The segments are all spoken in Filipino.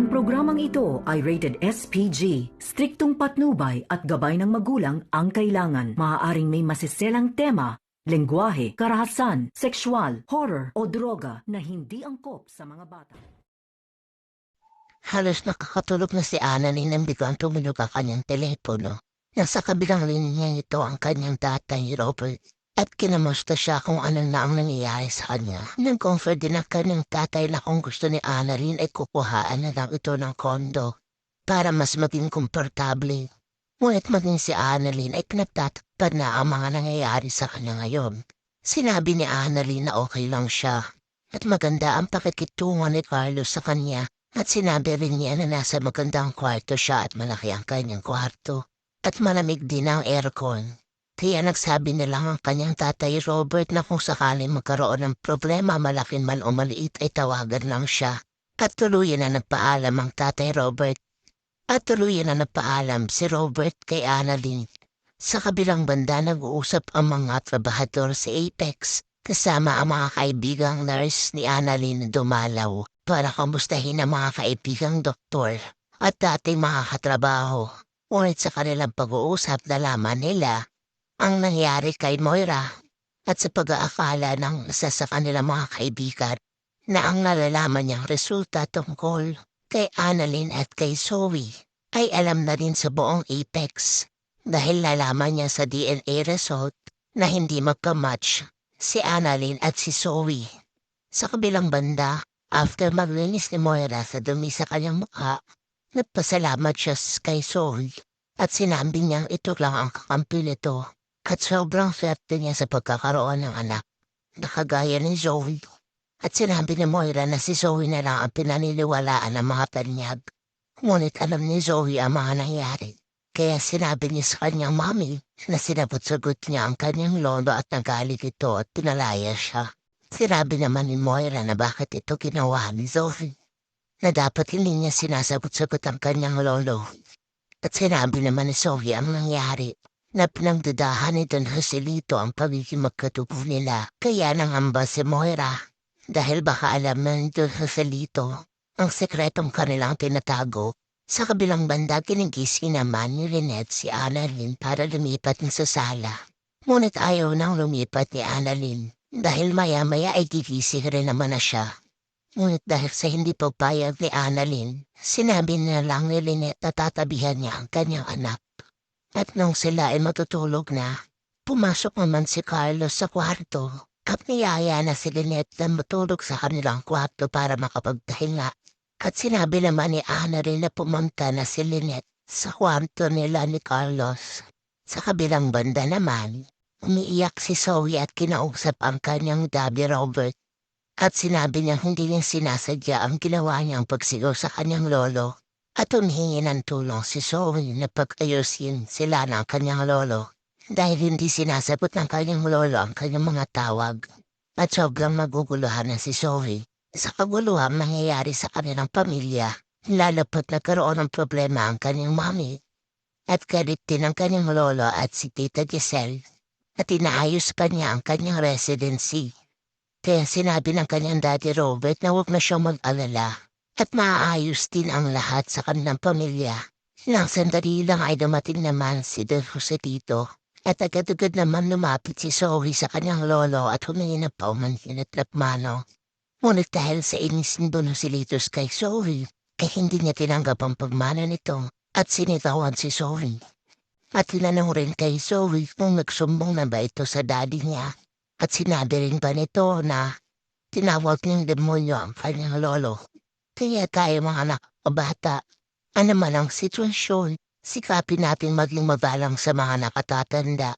Ang programang ito ay rated SPG. Striktong patnubay at gabay ng magulang ang kailangan. Maaaring may masiselang tema, lengguwahe, karahasan, sexual, horror o droga na hindi angkop sa mga bata. Halos nakakatulog na si Ana ni nang biglang tumunog ang kanyang telepono. Nasa kabilang linya nito ang kanyang tatay Robert at kinamusta siya kung ano na ang nangyayari sa kanya. Nag-confirm din ang kanyang tatay na kung gusto ni Ana rin ay kukuhaan na lang ito ng kondo para mas maging komportable. Ngunit maging si Annalyn ay pinagtatakpan na ang mga nangyayari sa kanya ngayon. Sinabi ni Annalyn na okay lang siya at maganda ang pakikitungan ni Carlos sa kanya at sinabi rin niya na nasa magandang kwarto siya at malaki ang kanyang kwarto at malamig din ang aircon. Kaya nagsabi na lang ang kanyang tatay Robert na kung sakaling magkaroon ng problema malaking man o maliit ay tawagan lang siya. At tuluyan na nagpaalam ang tatay Robert. At tuluyan na nagpaalam si Robert kay Annalyn. Sa kabilang banda nag-uusap ang mga trabahador sa Apex kasama ang mga kaibigang nurse ni Annalyn na dumalaw para kamustahin ang mga kaibigang doktor at dating mga katrabaho. Ngunit sa kanilang pag-uusap nalaman nila ang nangyari kay Moira at sa pag-aakala ng isa sa kanilang mga kaibigan na ang nalalaman niyang resulta tungkol kay Annalyn at kay Zoe ay alam na rin sa buong Apex dahil nalaman niya sa DNA result na hindi magka-match si Annalyn at si Zoe. Sa kabilang banda, after maglinis ni Moira sa dumi sa kanyang mukha, nagpasalamat siya kay Zoe at sinabi niyang ito lang ang kakampi nito at sobrang swerte niya sa pagkakaroon ng anak. Nakagaya ni Zoe. At sinabi ni Moira na si Zoe na lang ang pinaniniwalaan ng mga tanyag. Ngunit alam ni Zoe ang mga nangyari. Kaya sinabi niya sa kanyang mami na sinabot-sagot niya ang kanyang lolo at nagalit ito at pinalaya siya. Sinabi naman ni Moira na bakit ito ginawa ni Zoe. Na dapat hindi niya sinasagot-sagot ang kanyang lolo. At sinabi naman ni Zoe ang nangyari na pinagdadahan ni Don Joselito ang pagiging magkatupo nila. Kaya nangamba si Moira dahil baka alam na ni Don Joselito ang sekretong kanilang tinatago. Sa kabilang banda, kinigising naman ni Lynette si Annalyn para lumipat sa sala. Ngunit ayaw nang lumipat ni Annalyn dahil maya-maya ay gigising rin naman na siya. Ngunit dahil sa hindi pagpayag ni Annalyn, sinabi na lang ni Lynette na tatabihan niya ang kanyang anak. At sila ay matutulog na, pumasok naman si Carlos sa kwarto at niyaya na si Lynette na matulog sa kanilang kwarto para makapagpahinga. At sinabi naman ni Ana rin na pumunta na si Lynette sa kwarto nila ni Carlos. Sa kabilang banda naman, umiiyak si Zoe at kinausap ang kanyang Daddy Robert. At sinabi niya hindi niya sinasadya ang ginawa niyang pagsigaw sa kanyang lolo. At humihingi ng tulong si Zoe na pag-ayusin sila ng kanyang lolo. Dahil hindi sinasagot ng kanyang lolo ang kanyang mga tawag. At sobrang maguguluhan na si Zoe sa kaguluhang nangyayari sa kanilang pamilya. Lalapot nagkaroon ng problema ang kanyang mami. At galit din ang kanyang lolo at si Tita Giselle. At inaayos pa niya ang kanyang residency. Kaya sinabi ng kanyang daddy Robert na huwag na siyang mag-alala at maayos din ang lahat sa kanilang pamilya. Nang sandali lang ay dumating naman si Del Jose dito at agad-agad naman lumapit si Zoe sa kanyang lolo at humingi ng paumanhin at lapmano. Ngunit dahil sa inis ni Don Joselitos kay Zoe, ay hindi niya tinanggap ang pagmana nito at sinitawan si Zoe. At tinanong rin kay Zoe kung nagsumbong na ba ito sa daddy niya at sinabi rin ba nito na tinawag niyang demonyo ang kanyang lolo kaya tayo mga anak o bata, ano man ang sitwasyon, sikapin natin maging mabalang sa mga nakatatanda.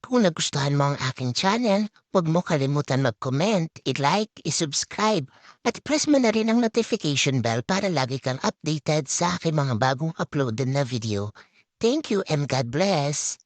Kung nagustuhan mo ang aking channel, huwag mo kalimutan mag-comment, i-like, i-subscribe, at press mo na rin ang notification bell para lagi kang updated sa aking mga bagong uploaded na video. Thank you and God bless!